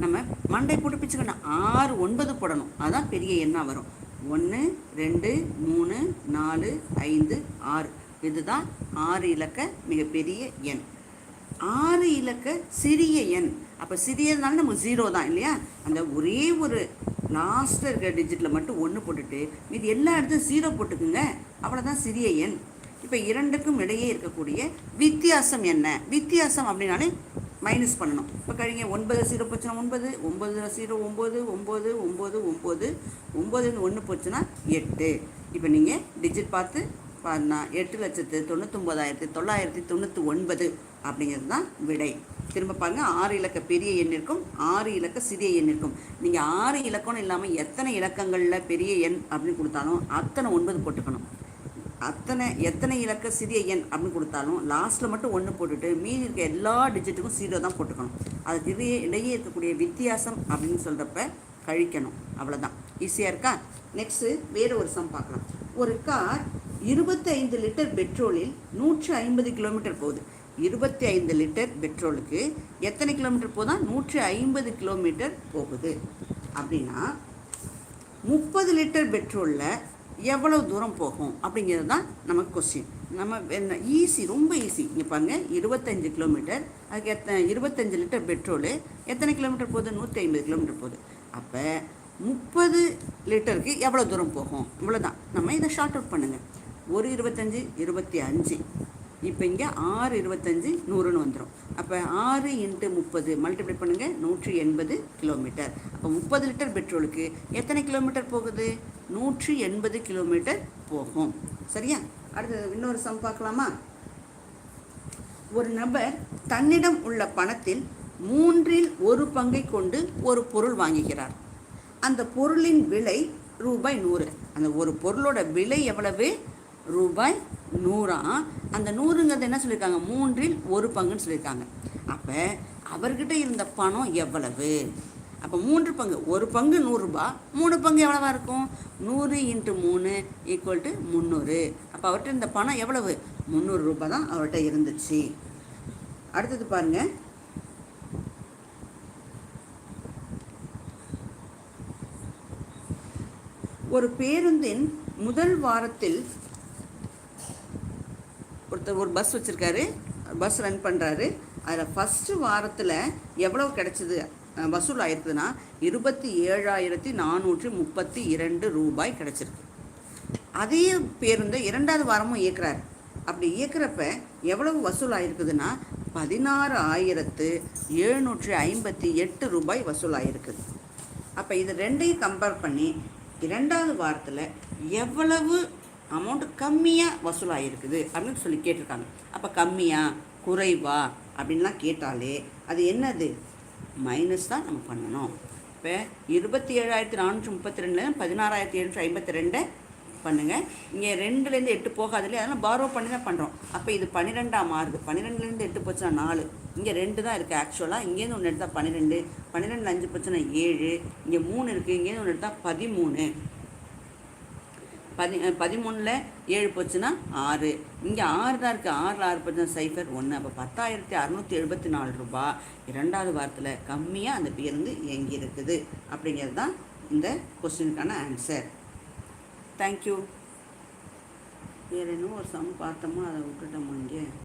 நம்ம மண்டை போட்டு பிச்சுக்கணும் ஆறு ஒன்பது போடணும். அதுதான் பெரிய எண்ணாக வரும். ஒன்று ரெண்டு மூணு நாலு ஐந்து ஆறு. இதுதான் ஆறு இலக்க மிகப்பெரிய எண். ஆறு இலக்க சிறிய எண். அப்போ சிறியதுனால நமக்கு ஜீரோ தான் இல்லையா? அந்த ஒரே ஒரு லாஸ்ட்டில் இருக்கிற டிஜிட்டில் மட்டும் ஒன்று போட்டுட்டு மீதி எல்லா இடத்தையும் ஜீரோ போட்டுக்குங்க. அவ்வளோதான் சிறிய எண். இப்போ இரண்டுக்கும் இடையே இருக்கக்கூடிய வித்தியாசம் என்ன? வித்தியாசம் அப்படின்னாலே மைனஸ் பண்ணணும். இப்போ கழிங்க ஒன்பது ஜீரோ போச்சுன்னா ஒன்பது ஒன்பது ஜீரோ ஒம்பது ஒம்பது ஒம்பது ஒம்பது ஒம்பதுன்னு ஒன்று போச்சுன்னா எட்டு. இப்போ நீங்கள் டிஜிட் பார்த்து பாருனா எட்டு லட்சத்து தொண்ணூத்தொம்பதாயிரத்தி தொள்ளாயிரத்தி தொண்ணூற்றி ஒன்பது அப்படிங்கிறது தான் விடை. திரும்ப பாருங்க ஆறு இலக்க பெரிய எண் இருக்கும் ஆறு இலக்க சிறிய எண் இருக்கும். நீங்கள் ஆறு இலக்கம்னு இல்லாமல் எத்தனை இலக்கங்களில் பெரிய எண் அப்படின்னு கொடுத்தாலும் அத்தனை ஒன்பது போட்டுக்கணும். அத்தனை எத்தனை இலக்க சிறிய எண் அப்படின்னு கொடுத்தாலும் லாஸ்ட்டில் மட்டும் ஒன்று போட்டுட்டு மீதி இருக்க எல்லா டிஜிட்டுக்கும் சீரோ தான் போட்டுக்கணும். அதுக்கு இடையே இடையே இருக்கக்கூடிய வித்தியாசம் அப்படின்னு சொல்கிறப்ப கழிக்கணும். அவ்வளோதான் ஈஸியாக இருக்கா? நெக்ஸ்ட்டு வேறு ஒரு சம் பார்க்கலாம். ஒரு கார் இருபத்தைந்து லிட்டர் பெட்ரோலில் நூற்று ஐம்பது கிலோமீட்டர் போகுது. இருபத்தி ஐந்து லிட்டர் பெட்ரோலுக்கு எத்தனை கிலோமீட்டர் போதா நூற்றி ஐம்பது கிலோமீட்டர் போகுது. அப்படின்னா முப்பது லிட்டர் பெட்ரோலில் எவ்வளவு தூரம் போகும் அப்படிங்கிறது தான் நமக்கு கொஸ்டின் நம்ம என்ன ஈஸி ரொம்ப ஈஸி இங்கே பாருங்க இருபத்தஞ்சு கிலோமீட்டர் அதுக்கு எத்தனை இருபத்தஞ்சு லிட்டர் பெட்ரோலு எத்தனை கிலோமீட்டர் போகுது? நூற்றி ஐம்பது கிலோமீட்டர் போகுது. அப்போ முப்பது லிட்டருக்கு எவ்வளோ தூரம் போகும்? இவ்வளோ தான் நம்ம இதை ஷார்ட் அவுட் பண்ணுங்கள் ஒரு இருபத்தஞ்சி இருபத்தி அஞ்சு. இப்போ இங்கே ஆறு இருபத்தஞ்சி நூறுன்னு வந்துடும் அப்போ ஆறு இன்ட்டு முப்பது மல்டிப்ளை பண்ணுங்கள் நூற்றி எண்பது கிலோமீட்டர். அப்போ முப்பது லிட்டர் பெட்ரோலுக்கு எத்தனை கிலோமீட்டர் போகுது? நூற்றி எண்பது கிலோமீட்டர் போகும். சரியா? அடுத்தது இன்னொரு சம் பார்க்கலாமா? ஒரு நபர் தன்னிடம் உள்ள பணத்தில் மூன்றில் ஒரு பங்கை கொண்டு ஒரு பொருள் வாங்குகிறார். அந்த பொருளின் விலை ரூபாய் நூறு. அந்த ஒரு பொருளோட விலை எவ்வளவு? ரூபாய் நூறா. அந்த நூறுங்கிறது என்ன சொல்லியிருக்காங்க? மூன்றில் ஒரு பங்குன்னு சொல்லியிருக்காங்க. அப்போ அவர்கிட்ட இருந்த பணம் எவ்வளவு? அப்போ மூன்று பங்கு ஒரு பங்கு நூறுரூபா மூணு பங்கு எவ்வளவா இருக்கும்? நூறு இன்ட்டு மூணு ஈக்குவல் டு முந்நூறு. அப்போ அவர்கிட்ட இருந்த பணம் எவ்வளவு? முந்நூறு ரூபாய் தான் அவர்கிட்ட இருந்துச்சு. அடுத்தது பாருங்க. ஒரு பேருந்தின் முதல் வாரத்தில் ஒருத்தர் ஒரு பஸ் வச்சுருக்காரு. பஸ் ரன் பண்ணுறாரு அதில் ஃபஸ்ட்டு வாரத்தில் எவ்வளோ கிடச்சிது? வசூல் ஆயிருக்குதுன்னா இருபத்தி ஏழாயிரத்தி நானூற்றி முப்பத்தி இரண்டு ரூபாய் கிடச்சிருக்கு. அதே பேருந்தை இரண்டாவது வாரமும் இயக்குறாரு. அப்படி இயக்குறப்ப எவ்வளவு வசூல் ஆயிருக்குதுன்னா பதினாறு ஆயிரத்து எழுநூற்றி ஐம்பத்தி எட்டு ரூபாய் வசூல் ஆயிருக்குது. அப்போ இது ரெண்டையும் கம்பேர் பண்ணி இரண்டாவது வாரத்தில் எவ்வளவு அமௌண்ட்டு கம்மியாக வசூலாகிருக்குது அப்படின்னு சொல்லி கேட்டிருக்காங்க. அப்போ கம்மியாக குறைவா அப்படின்லாம் கேட்டாலே அது என்னது? மைனஸ் தான் நம்ம பண்ணணும். இப்போ இருபத்தி ஏழாயிரத்தி நானூற்றி முப்பத்தி ரெண்டுலேருந்து பதினாறாயிரத்தி எழுநூற்றி ஐம்பத்தி ரெண்டை பண்ணுங்கள் இங்கே ரெண்டுலேருந்து எட்டு போகாது அதெல்லாம் பாரோ பண்ணி தான் பண்ணுறோம் அப்போ இது பன்னிரெண்டாம் மாறுது. பன்னிரெண்டுலேருந்து எட்டு போச்சுன்னா நாலு. இங்கே ரெண்டு தான் இருக்குது ஆக்சுவலாக இங்கேருந்து ஒன்று எடுத்தால் பன்னிரெண்டு. பன்னிரெண்டு அஞ்சு போச்சுன்னா ஏழு. இங்கே மூணு இருக்குது இங்கேருந்து ஒன்று எடுத்தால் பதிமூணு. பதி பதிமூணில் ஏழு போச்சுன்னா ஆறு. இங்கே ஆறு தான் இருக்குது ஆறில் ஆறு போச்சுன்னா சைஃபர் ஒன்று அப்போ பத்தாயிரத்தி அறநூற்றி எழுபத்தி நாலு ரூபா. இரண்டாவது வாரத்தில் கம்மியாக அந்த பேருந்து இயங்கி இருக்குது. அப்படிங்கிறது தான் இந்த கொஸ்டினுக்கான ஆன்சர் தேங்க்யூ வேறு இன்னும் ஒரு சம் பார்த்தோமோ? அதை விட்டுட்டோமோ இங்கே?